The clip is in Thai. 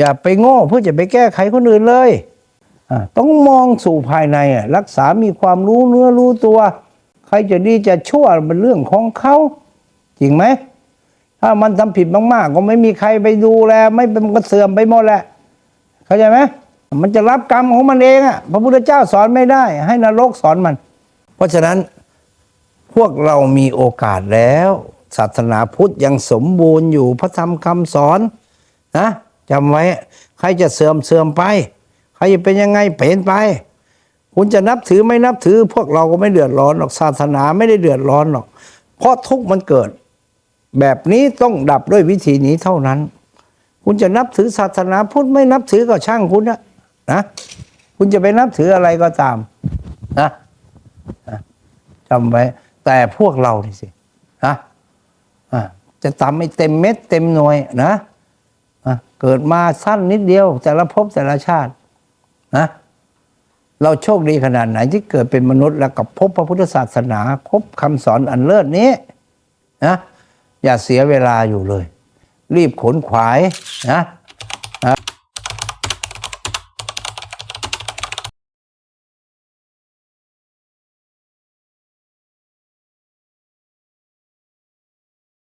อย่าไปโง่เพื่อจะไปแก้ไขคนอื่นเลยต้องมองสู่ภายในรักษามีความรู้เนื้อรู้ตัว ใครจะดีจะชั่วเป็นเรื่องของเขาจริงไหมถ้ามันทำผิดมากๆ ก็ไม่มีใครไปดูแล ไม่เป็นมันก็เสื่อมไปหมดแหละ เข้าใจไหมมันจะรับกรรมของมันเองอะพระพุทธเจ้าสอนไม่ได้ ให้นรกสอนมัน เพราะฉะนั้นพวกเรามีโอกาสแล้ว ศาสนาพุทธยังสมบูรณ์อยู่พระธรรมคำสอนนะ จำไว้ ใครจะเสื่อมเสื่อมไป ใครจะเป็นยังไงเป็นไป คุณจะนับถือไม่นับถือ พวกเราก็ไม่เดือดร้อนหรอกศาสนาไม่ได้เดือดร้อนหรอก เพราะทุกมันเกิด แบบนี้ต้องดับด้วยวิธีนี้เท่านั้น คุณจะนับถือศาสนาพุทธไม่นับถือก็ช่างคุณนะนะคุณจะไปนับถืออะไรก็ตามนะจำไว้ แต่พวกเรานี่สินะอะจะทำให้เต็มเม็ดเต็มหน่วยนะ นะเกิดมาสั้นนิดเดียว แต่ละภพแต่ละชาตินะเราโชคดีขนาดไหนที่เกิดเป็นมนุษย์แล้วกับพบพระพุทธศาสนา พบคำสอนอันเลิศนี้นะอย่าเสียเวลาอยู่เลย รีบขนขวายนะ